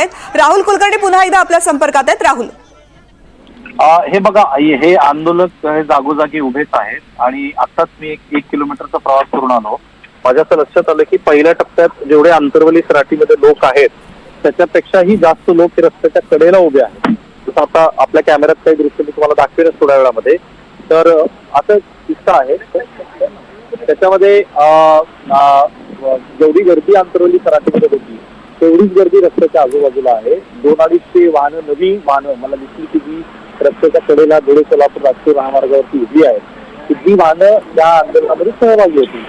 आहेत. राहुल कुलकर्णी पुन्हा एकदा आपल्या संपर्कात आहेत. राहुल. हे बघा हे आंदोलक हे जागोजागी उभेच आहेत आणि आताच मी एक एक किलोमीटरचा प्रवास करून आलो. माझ्या असं लक्षात आलं की पहिल्या टप्प्यात जेवढे आंतरवली सराटीमध्ये लोक आहेत त्याच्यापेक्षाही जास्त लोक हे रस्त्याच्या कडेला उभे आहेत. जसं आता आपल्या कॅमेऱ्यात काही दृश्य मी तुम्हाला दाखवेनच थोड्या वेळामध्ये. तर असं किस्सा आहे. त्याच्यामध्ये जेवढी गर्दी आंतरवली सराटीमध्ये होती तेवढीच गर्दी रस्त्याच्या आजूबाजूला आहे. दोन अडीचशे वाहनं नवी वाहनं मला दिसली की जी रस्त्याच्या कडेला धुळे सोलापूर राष्ट्रीय महामार्गावरती उभी आहेत की जी वाहनं या आंदोलनामध्ये सहभागी होती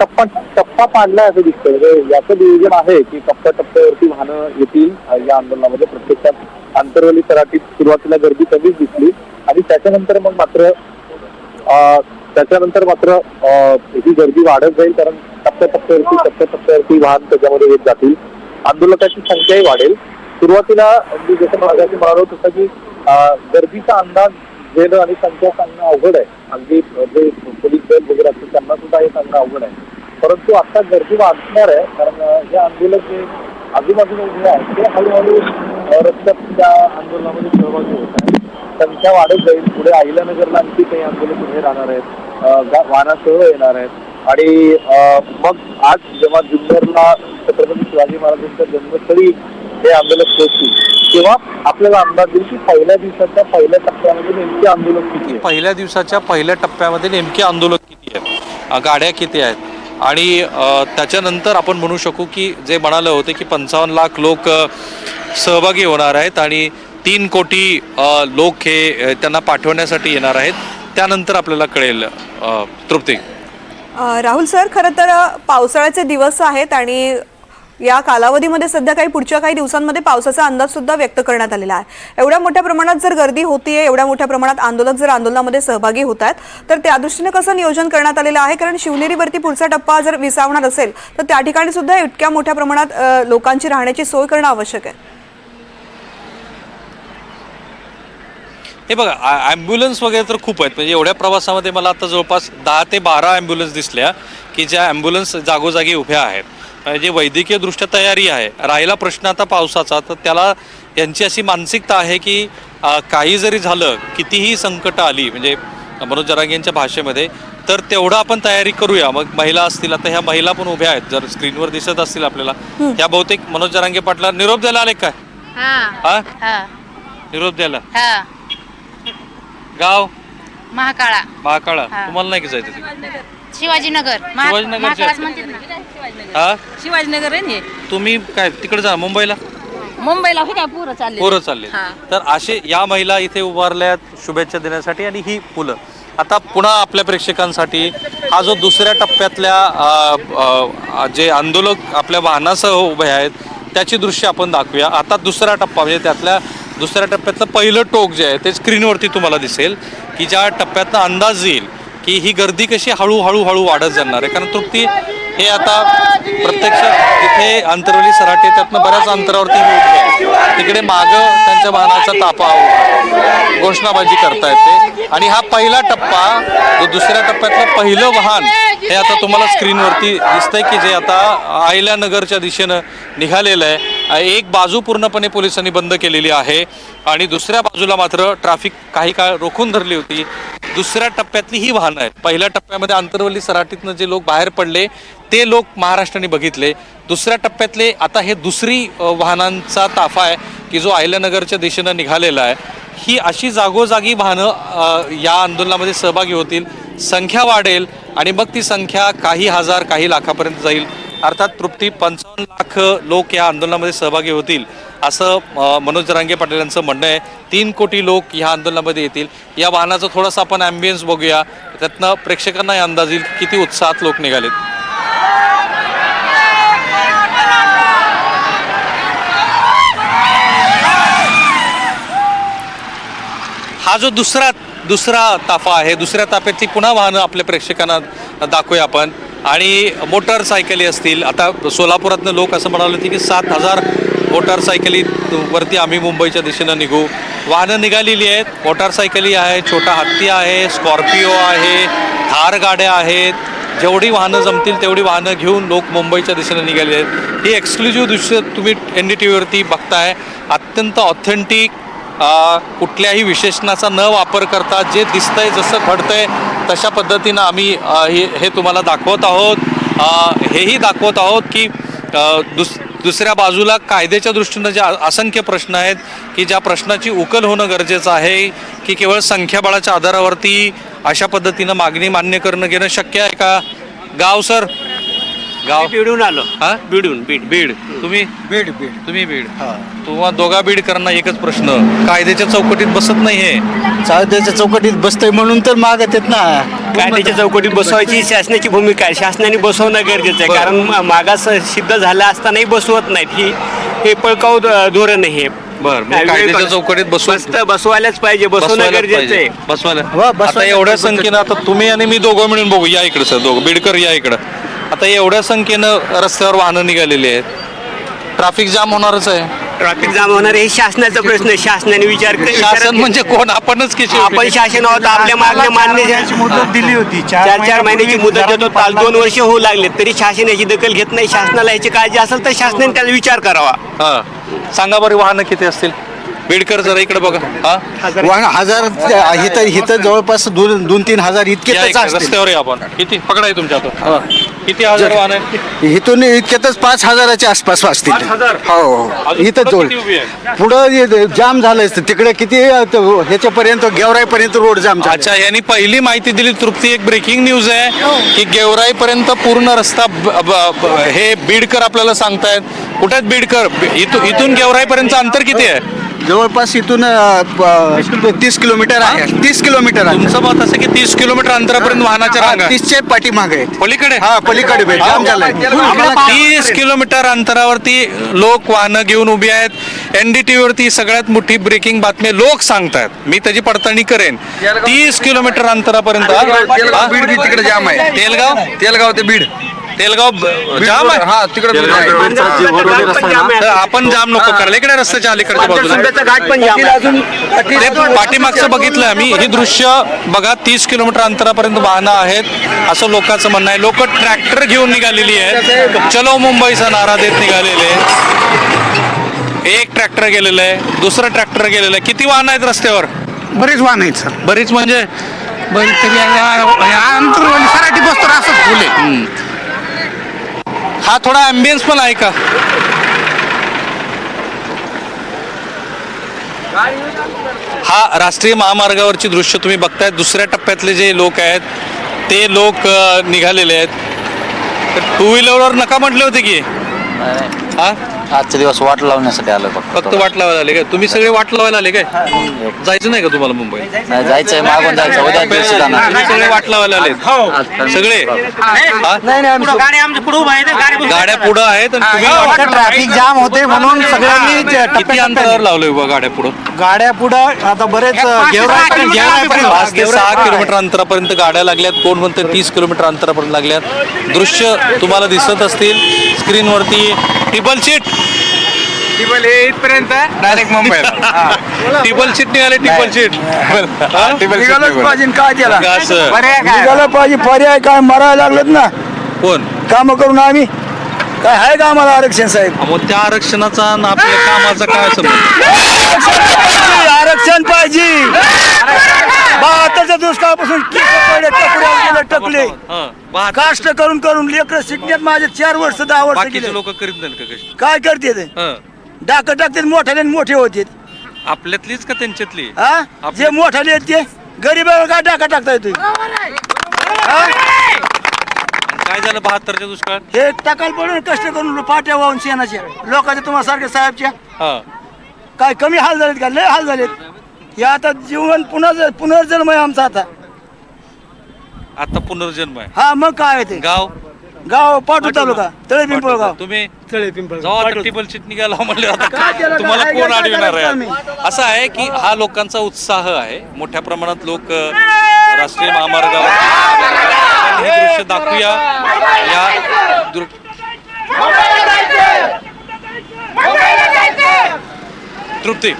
टप्पा टप्पा पाडलाय असं दिसतं म्हणजे याचं नियोजन आहे की टप्प्या टप्प्यावरती वाहनं येतील या आंदोलनामध्ये प्रत्यक्षात. आंतरवली तराटीत सुरुवातीला गर्दी कमीच दिसली. आणि त्याच्यानंतर मग मात्र त्याच्यानंतर मात्र ही गर्दी वाढत जाईल कारण टप्प्याटप्प्यावरती टप्प्याटप्प्यावरती वाहन त्याच्यामध्ये येत जातील. आंदोलकांची संख्याही वाढेल. सुरुवातीला मी जसं मागाशी म्हणालो तसं की गर्दीचा अंदाज घेणं आणि संख्या सांगणं अवघड आहे. अगदी जे पोलीस दल वगैरे असतील त्यांना सुद्धा हे सांगणं अवघड आहे. परंतु आता गर्दी वाढणार आहे कारण हे आंदोलक जे आजूबाजूला उभे आहेत ते हळूहळू अ, रस्त्यात त्या आंदोलनामध्ये सहभागी होत आहेत. संख्या वाढत जाईल. पुढे आहिल्यानगरला आणखी काही आंदोलन उभे राहणार आहेत. अ, वाहनासह येणार आहेत. आणि मग आज जेव्हा जुन्नरला छत्रपती शिवाजी महाराजांच्या जन्मस्थळी हे आंदोलक पोहोचतील तेव्हा आपल्याला अंदाज येईल की पहिल्या दिवसाच्या पहिल्या टप्प्यामध्ये नेमके आंदोलन किती आहे? पहिल्या दिवसाच्या पहिल्या टप्प्यामध्ये नेमके आंदोलन किती आहेत गाड्या किती आहेत? आणि त्याच्यानंतर आपण म्हणू शकू की जे म्हणाले होते की पंचावन्न लाख लोक सहभागी होणार आहेत आणि तीन कोटी लोक हे त्यांना पाठवण्यासाठी येणार आहेत. त्यानंतर आपल्याला कळेल तृप्ती. राहुल सर खरं तर पावसाळ्याचे दिवस आहेत आणि या कालावधीमध्ये सध्या काही पुढच्या काही दिवसांमध्ये पावसाचा अंदाज सुद्धा व्यक्त करण्यात आलेला आहे. एवढ्या मोठ्या प्रमाणात जर गर्दी होतीये एवढ्या मोठ्या प्रमाणात आंदोलक जर आंदोलनामध्ये सहभागी होत आहेत तर त्या दृष्टीने कसं नियोजन करण्यात आलेलं आहे? कारण शिवनेरीवरती पुढचा टप्पा जर विसावणार असेल तर त्या ठिकाणी सुद्धा इतक्या मोठ्या प्रमाणात लोकांची राहण्याची सोय करणं आवश्यक आहे. हे बघा ॲम्ब्युलन्स वगैरे तर खूप आहेत. म्हणजे एवढ्या प्रवासामध्ये मला आता जवळपास दहा ते बारा ॲम्ब्युलन्स दिसल्या की ज्या ॲम्ब्युलन्स जागोजागी उभ्या आहेत. म्हणजे वैद्यकीय दृष्ट्या तयारी आहे. राहिला प्रश्न आता पावसाचा तर त्याला यांची अशी मानसिकता आहे की काही जरी झालं कितीही संकट आली म्हणजे मनोज जरांगे यांच्या भाषेमध्ये तर तेवढं आपण तयारी करूया. मग महिला असतील आता ह्या महिला पण उभ्या आहेत. जर स्क्रीनवर दिसत असतील आपल्याला त्या बहुतेक मनोज जरांगे पाटला निरोप द्यायला आले काय? निरोप द्यायला? गाव? महाकाळा. महाकाळा. हा. तुम्हाला नाही का जायचं तिकडे? शिवाजीनगर. महा- शिवाजीनगरचे महाकाळाच आहेत. म्हणतात ना. हा? शिवाजीनगर आहे ना तुम्ही काय तिकडे जा मुंबईला? मुंबईला हो काय पुरं चालले पोरं चालले हा. तर असे या महिला इथे उभारल्यात शुभेच्छा देण्यासाठी आणि ही मुलं आता पुन्हा आपल्या प्रेक्षकांसाठी हा जो दुसऱ्या टप्प्यातल्या अ, अ, जे आंदोलक आपल्या वाहनासह उभे आहेत त्याची दृश्य आपण दाखवूया. आता दुसरा टप्पा म्हणजे त्यातल्या दुसऱ्या टप्प्यातलं पहिलं टोक जे आहे ते स्क्रीनवरती तुम्हाला दिसेल की ज्या टप्प्यातनं अंदाज येईल की ही गर्दी कशी हळूहळू हळू वाढत जाणार आहे. कारण तृप्ती हे आता प्रत्यक्ष इथे अंतरवली सराटे त्यातनं बऱ्याच अंतरावरती हे तिकडे मागं त्यांच्या वाहनाचा तापा घोषणाबाजी करता येते आणि हा पहिला टप्पा जो दुसऱ्या टप्प्यातलं पहिलं वाहन हे आता तुम्हाला स्क्रीनवरती दिसतंय की जे आता अहिल्यानगरच्या दिशेनं निघालेलं आहे. एक बाजू पूर्णपणे पोलिसांनी बंद केलेली आहे. आणि दुसऱ्या बाजूला मात्र ट्रॅफिक काही काळ रोखून धरली होती. दुसऱ्या टप्प्यातली ही वाहनं आहेत. पहिल्या टप्प्यामध्ये आंतरवली सराटीतनं जे लोक बाहेर पडले ते लोक महाराष्ट्राने बघितले. दुसऱ्या टप्प्यातले आता हे दुसरी वाहनांचा ताफा आहे की जो अहिल्यानगरच्या दिशेनं निघालेला आहे. ही अशी जागोजागी वाहनं या आंदोलनामध्ये सहभागी होतील. संख्या वाढेल आणि मग ती संख्या काही हजार काही लाखापर्यंत जाईल. अर्थात तृप्ती पंचावन्न लाख लोक या आंदोलनामध्ये सहभागी होतील असं मनोज जरांगे पाटील यांचं म्हणणं आहे. तीन कोटी लोक ह्या आंदोलनामध्ये येतील. या वाहनाचा थोडासा आपण ॲम्बियन्स बघूया. त्यातनं प्रेक्षकांनाही अंदाज येईल किती उत्साहात लोक निघालेत. हा जो दुसरा दुसरा ताफा आहे दुसऱ्या ताफ्यातली पुन्हा वाहनं आपल्या प्रेक्षकांना दाखवूया आपण. आणि मोटरसायकली असतील. आता सोलापुरातनं लोक असं म्हणाले होते की सात हजार मोटारसायकली वरती आम्ही मुंबईच्या दिशेनं निघू. वाहनं निघालेली आहेत. मोटारसायकली आहे छोटा हत्ती आहे स्कॉर्पिओ आहे थार गाड्या आहेत. जेवढी वाहनं जमतील तेवढी वाहनं घेऊन लोक मुंबईच्या दिशेनं निघाले आहेत. ही एक्सक्लुझिव्ह दृश्य तुम्ही एन डी टी व्हीवरती बघताय. अत्यंत ऑथेंटिक कुठल्याही विशेषणाचा न वापर करता जे दिसतंय जसं घडतंय तशा पद्धतीनं आम्ही हे हे तुम्हाला दाखवत आहोत. हेही दाखवत आहोत की दुस दुसऱ्या बाजूला कायद्याच्या दृष्टीनं जे असंख्य प्रश्न आहेत की ज्या प्रश्नाची उकल होणं गरजेचं आहे की केवळ संख्याबळाच्या आधारावरती अशा पद्धतीनं मागणी मान्य करणं घेणं शक्य आहे का? गाव सर. गाव? बीडून आलो. हा? बीडून बीड. बीड. तुम्ही? बीड बीड. तुम्ही बीड. तुम्हा दोघा बीड करणं एकच प्रश्न. कायद्याच्या चौकटीत बसत नाही हे चौकटीत बसतंय म्हणून तर मागत आहेत ना. कायद्याच्या चौकटीत बसवायची शासनाची भूमिका आहे. शासनाने बसवणं गरजेचं आहे. बरं. कारण मा- मागास सिद्ध झाला असतानाही बसवत नाहीत. ही हे पळकाव धोरण आहे हे. बरं, मग कायद्याच्या चौकटीत बसतं- बसवायलाच पाहिजे. बसवणं बसवायलाच गरजेचं पाहिजे. आहे. बसवायला. हो, आता एवढ्या. संख्येनं आता तुम्ही आणि मी दोघं मिळून बघू. या इकडे सर दोघं. बीडकर या इकडं. आता एवढ्या संख्येनं रस्त्यावर वाहनं निघालेली आहेत. ट्रॅफिक जाम होणारच आहे. ट्रॅफिक जाम होणार हे शासनाचा प्रश्न आहे. शासनाने विचार शासन म्हणजे कोण? आपणच की शेवटी. आपण शासन आहोत. आपल्या मागण्या मान्य मुदत दिली होती. चार चार महिन्याची मुदत देतो. काल दोन वर्ष होऊ लागले. तरी शासन याची दखल घेत नाही. शासनाला याची काळजी असेल तर शासनाने त्याचा विचार करावा. हा. सांगा बरं वाहनं किती असतील? बीडकर जरा इकडे बघा. हा? वाहन हजार इथं इथं जवळपास दोन दोन तीन हजार इतके या इकडे, रस्त्यावर या आपण. किती? पकडाय तुमच्या किती हजार वाहन आहे इथून इतक्यातच पाच हजाराच्या आसपास पाच हजार? हो हो. अजून इथं पुढं जवळ. किती उभी आहे? पुढं हे जाम झालंय तिकडे किती ह्याच्यापर्यंत गेवराईपर्यंत रोड जाम झाला. अच्छा यांनी पहिली माहिती दिली. तृप्ती एक ब्रेकिंग न्यूज आहे की गेवराई पर्यंत पूर्ण रस्ता ब- ब- ब- हे बीडकर आपल्याला सांगतायत. कुठे आहेत बीडकर? इथून इथून गेवराई पर्यंत अंतर किती आहे? जवळपास इथून अं, प- तीस किलोमीटर. आहे. तीस किलोमीटर आहे. तुमचं मत असं की तीस किलोमीटर अंतरापर्यंत वाहनाच्या हा, रांगा? तीसच्या पाठीमागे आहेत. पलीकडे? हा पलीकडे भेट जाम झालाय आम्हाला तीस किलोमीटर अंतरावरती लोक वाहनं घेऊन उभी आहेत. एनडीटीव्ही वरती सगळ्यात मोठी ब्रेकिंग बातमी लोक सांगतायत. मी त्याची पडताळणी करेन. तीस किलोमीटर अंतरापर्यंत हा? बीड तिकडे जाम आहे. तेलगाव? तेलगाव ते बीड. तेलगाव जाम आहे. हा तिकडे तर आपण जाम नको करायला. इकडे रस्त्याच्या अलीकडच्या बाजूला. सुंदरचा घाट पण जाम आहे. ते पाठीमागचं बघितलं आम्ही. ही दृश्य बघा तीस किलोमीटर अंतरापर्यंत वाहनं आहेत. असं लोकांचं म्हणणं आहे. लोक ट्रॅक्टर घेऊन निघालेली आहेत. चलो मुंबईचा नारा देत निघालेले. एक ट्रॅक्टर गेलेलं आहे. दुसरं ट्रॅक्टर गेलेलं आहे. किती वाहनं आहेत रस्त्यावर? बरेच वाहन आहेत सर. बरीच म्हणजे? बरेच तरी अंतर सराठी बसतो असंच फुले. हा थोडा अँबियन्स पण आहे का? हा राष्ट्रीय महामार्गावरची दृश्य तुम्ही बघताय. दुसऱ्या टप्प्यातले जे लोक आहेत ते लोक निघालेले आहेत. टू व्हीलरवर नका म्हटले होते की? हा? आजचे दिवस वाट लावण्यासाठी आलो फक्त फक्त वाट लावायला आले काय? तुम्ही सगळे वाट लावायला आले काय? जायचं नाही का तुम्हाला मुंबई नाही जायचंय मागून जायचं उद्या दिवशी जाणार. तुम्ही सगळे वाट लावायला आले सगळे? हा? गाड्या पुढं आहेत आणि तुम्ही वाट- ट्रॅफिक जाम होते म्हणून सगळ्यांनी किती अंतरावर लावलंय उभा गाड्या पुढं? गाड्या पुढं आता बरेच गेवराईपर्यंत पाच ते सहा किलोमीटर अंतरापर्यंत गाड्या लागल्यात. कोण म्हणते तीस किलोमीटर अंतरापर्यंत लागल्यात? दृश्य तुम्हाला दिसत असतील. स्क्रीनवरती टिबल सीट इथपर्यंत डायरेक्ट मुंबईला. टिबल सीट निघाले टिबल सीट. पाहिजे काय त्याला? असं निघालं पाहिजे पर्याय काय? मरायला लागलेत ना. कोण? काम करून आम्ही. काय आहे का आम्हाला आरक्षण साहेब? मग त्या आरक्षणाचा आणि आपल्या कामाचा काय संबंध? आरक्षण पाहिजे. बहात्तरच्या दुष्काळापासून टकले हं, बहात्तर- काष्ट करून करून लेकर शिकण्यात माझे चार वर्ष दहा वर्ष बाकीचे गेले. लोक करीत नाहीत का कशी काय करते ते? हं. डाक टाकते मोठ्याने मोठे होते आपल्यातलीच का त्यांच्यातली? हा? जे मोठाले आहेत ते गरीबाला काय टाका टाकता काय झालं बहात्तरच्या दुष्काळात? हे टाकाल पडून कष्ट करून पाट्या वाहून शेणाच्या लोकांच्या तुम्हाला सारख्या साहेबच्या हा. काय कमी हाल झालेत का? लय हाल झालेत. हे आता जीवन पुन्हा पुनर्जन्म आहे आमचा आता. आता पुनर्जन्म आहे. हा मग काय आहे ते? गाव? गाव पाटू तालुका तळे पिंपळगाव. तुम्ही तळे पिंपळ जेव्हा टिबल सीट निघाला म्हणले आता काय केलं, तुम्हाला काय कोण अडविणार आहे? असं आहे की हा लोकांचा उत्साह आहे. मोठ्या प्रमाणात लोक अ, राष्ट्रीय महामार्गावर हे दृश्य दाखवूया. या दृ- तृप्ती.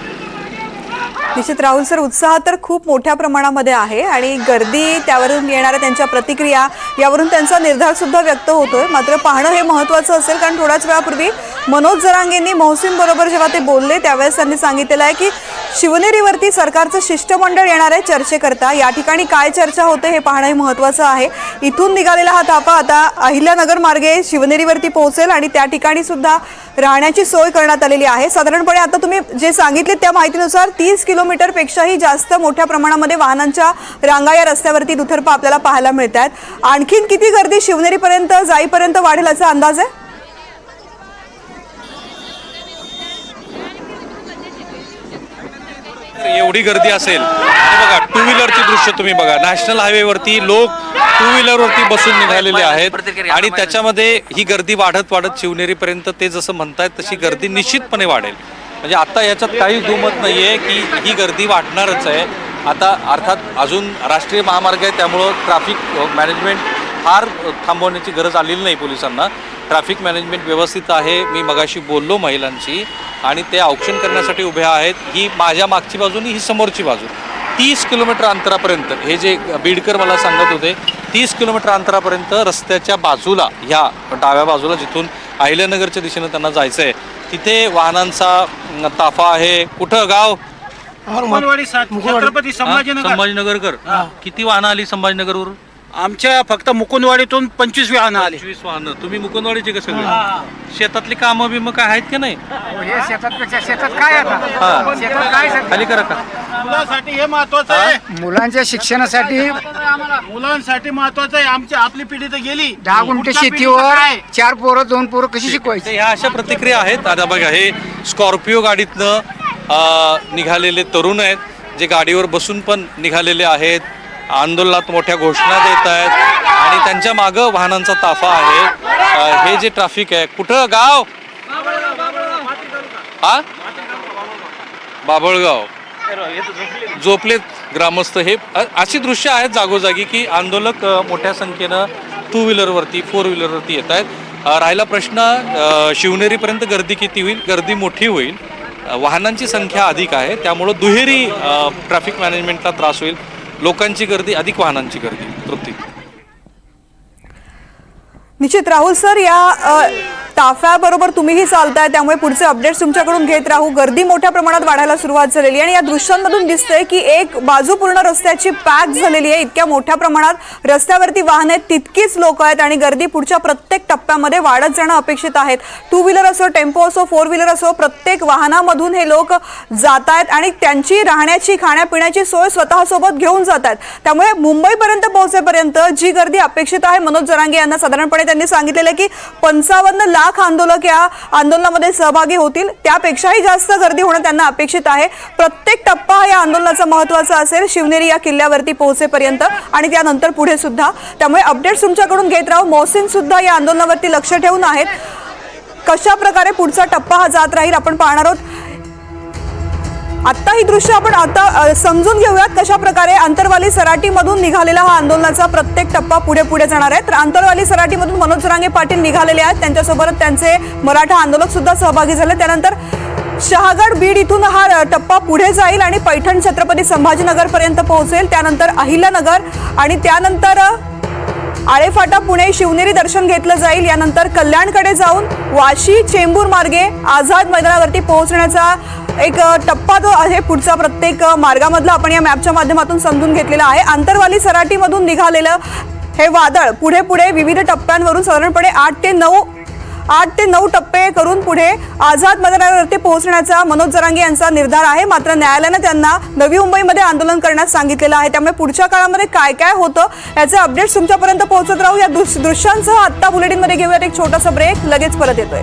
निश्चित राहुल सर उत्साह तर खूप मोठ्या प्रमाणामध्ये आहे आणि गर्दी त्यावरून येणाऱ्या त्यांच्या प्रतिक्रिया यावरून त्यांचा निर्धार सुद्धा व्यक्त होतोय. मात्र पाहणं हे महत्वाचं असेल कारण थोड्याच वेळापूर्वी मनोज जरांगेंनी मोहसिन बरोबर जेव्हा ते बोलले त्यावेळेस त्यांनी सांगितलेलं आहे की शिवनेरीवरती सरकारचं शिष्टमंडळ येणार आहे चर्चेकरता. या ठिकाणी काय चर्चा होते हे पाहणं हे महत्वाचं आहे. इथून निघालेला हा ताफा आता अहिल्यानगर मार्गे शिवनेरीवरती पोहोचेल आणि त्या ठिकाणी सुद्धा राहण्याची सोय करण्यात आलेली आहे. साधारणपणे आता तुम्ही जे सांगितले त्या माहितीनुसार तीस किलोमीटरपेक्षाही जास्त मोठ्या प्रमाणामध्ये वाहनांच्या रांगा या रस्त्यावरती दुथरपा आपल्याला पाहायला मिळत आहेत आणखीन किती गर्दी शिवनेरीपर्यंत जाईपर्यंत वाढेल असा अंदाज आहे? एवढी गर्दी असेल. बघा टू व्हीलरची दृश्य तुम्ही बघा. नॅशनल हायवेवरती लोक टू व्हीलरवरती बसून निघालेले आहेत. आणि त्याच्यामध्ये ही गर्दी वाढत वाढत शिवनेरीपर्यंत ते जसं म्हणतायत तशी गर्दी निश्चितपणे वाढेल. म्हणजे आता याच्यात काही दुमत नाहीये की ही गर्दी वाढणारच आहे. आता अर्थात अजून राष्ट्रीय महामार्ग आहे त्यामुळं ट्रॅफिक मॅनेजमेंट फार थांबवण्याची गरज आलेली नाही पोलिसांना. ट्रॅफिक मॅनेजमेंट व्यवस्थित आहे मी मगाशी बोललो महिलांशी आणि ते औक्षण करण्यासाठी उभे आहेत. ही माझ्या मागची बाजू आणि ही समोरची बाजू. तीस किलोमीटर अंतरापर्यंत हे जे बीडकर मला सांगत होते तीस किलोमीटर अंतरापर्यंत रस्त्याच्या बाजूला ह्या डाव्या बाजूला जिथून अहिल्यानगरच्या दिशेनं त्यांना जायचं आहे तिथे वाहनांचा ताफा आहे. कुठं? गाव? छत्रपती संभाजीनगर. संभाजीनगरकर. किती वाहनं आली संभाजीनगरवरून? आमच्या फक्त मुकुंदवाडीतून पंचवीस वाहनं आले. पंचवीस वाहनं. तुम्ही मुकुंदवाडीचे कसं सगळे? शेतातली कामं बिमं काय आहेत का नाही? हा. खाली करा का? मुलांसाठी हे महत्वाचं आहे. मुलांच्या शिक्षणासाठी मुलांसाठी महत्वाचं आहे. आमची आपली पिढी तर गेली. दहा गुंठे पिढीचं शेतीवर काय? चार पोरं दोन पोरं कशी शिकवायची? तर ह्या अशा प्रतिक्रिया आहेत. आता बघा हे स्कॉर्पिओ गाडीतनं अं, निघालेले तरुण आहेत जे गाडीवर बसून पण निघालेले आहेत. आंदोलनात मोठ्या घोषणा देत आहेत आणि त्यांच्या मागं वाहनांचा ताफा आहे. हे जे ट्रॅफिक आहे कुठं? गाव? हा? बाभळगाव झोपलेत ग्रामस्थ हे अशी दृश्य आहेत जागोजागी की आंदोलक मोठ्या संख्येनं टू व्हीलरवरती फोर व्हीलरवरती येत आहेत. राहिला प्रश्न शिवनेरीपर्यंत गर्दी किती होईल? गर्दी मोठी होईल. वाहनांची संख्या अधिक आहे. त्यामुळं दुहेरी ट्रॅफिक मॅनेजमेंटला त्रास होईल. लोकांची गर्दी अधिक वाहनांची गर्दी तृप्ती. निश्चित राहुल सर या ताफ्याबरोबर तुम्हीही चालताय त्यामुळे पुढचे अपडेट्स तुमच्याकडून घेत राहू. गर्दी मोठ्या प्रमाणात वाढायला सुरुवात झालेली आहे आणि या दृश्यांमधून दिसतंय की एक बाजू पूर्ण रस्त्याची पॅक झालेली आहे. इतक्या मोठ्या प्रमाणात रस्त्यावरती वाहन आहेत तितकीच लोक आहेत आणि गर्दी पुढच्या प्रत्येक टप्प्यामध्ये वाढत जाणं अपेक्षित आहेत टू व्हीलर असो टेम्पो असो फोर व्हीलर असो प्रत्येक वाहनामधून हे लोक जात आहेत आणि त्यांची राहण्याची खाण्यापिण्याची सोय स्वतःसोबत घेऊन जात आहेत त्यामुळे मुंबईपर्यंत पोहोचेपर्यंत जी गर्दी अपेक्षित आहे मनोज जरांगे यांना साधारणपणे त्यांनी सांगितलेलं आहे की पंचावन्न लाख आंदोलक या आंदोलनामध्ये सहभागी होतील. त्यापेक्षाही जास्त गर्दी होणं त्यांना अपेक्षित आहे. प्रत्येक टप्पा हा या आंदोलनाचा महत्त्वाचा असेल. शिवनेरी या किल्ल्यावरती पोहोचेपर्यंत आणि त्यानंतर पुढे सुद्धा. त्यामुळे अपडेट्स तुमच्याकडून घेत राहू. मोहसिन सुद्धा या आंदोलनावरती लक्ष ठेवून आहेत. कशा प्रकारे पुढचा टप्पा हा जात राहील आपण पाहणार आहोत. आत्ता ही दृश्य आपण आता समजून घेऊयात कशा प्रकारे अंतरवाली सराटीमधून निघालेला हा आंदोलनाचा प्रत्येक टप्पा पुढे पुढे जाणार आहे. तर अंतरवाली सराटीमधून मनोज रांगे पाटील निघालेले आहेत. त्यांच्यासोबत त्यांचे मराठा आंदोलक सुद्धा सहभागी झाले. त्यानंतर शहागड बीड इथून हा टप्पा पुढे जाईल आणि पैठण छत्रपती संभाजीनगरपर्यंत पोहोचेल. त्यानंतर अहिल्यानगर आणि त्यानंतर आळेफाटा पुणे शिवनेरी दर्शन घेतलं जाईल. यानंतर कल्याणकडे जाऊन वाशी चेंबूर मार्गे आझाद मैदानावरती पोहोचण्याचा एक टप्पा जो आहे पुढचा प्रत्येक मार्गामधला आपण या मॅपच्या माध्यमातून समजून घेतलेला आहे. आंतरवाली सराटीमधून निघालेलं हे वादळ पुढे पुढे विविध टप्प्यांवरून साधारणपणे आठ ते नऊ आठ ते नऊ टप्पे करून पुढे आझाद मैदानावरती पोहोचण्याचा मनोज जरांगे यांचा निर्धार आहे. मात्र न्यायालयानं त्यांना नवी मुंबईमध्ये आंदोलन करण्यास सांगितलेलं आहे. त्यामुळे पुढच्या काळामध्ये काय काय होतं याचे अपडेट्स तुमच्यापर्यंत पोहोचत राहू या दृश्यांसह आत्ता बुलेटिनमध्ये घेऊयात एक छोटासा ब्रेक. लगेच परत येतोय.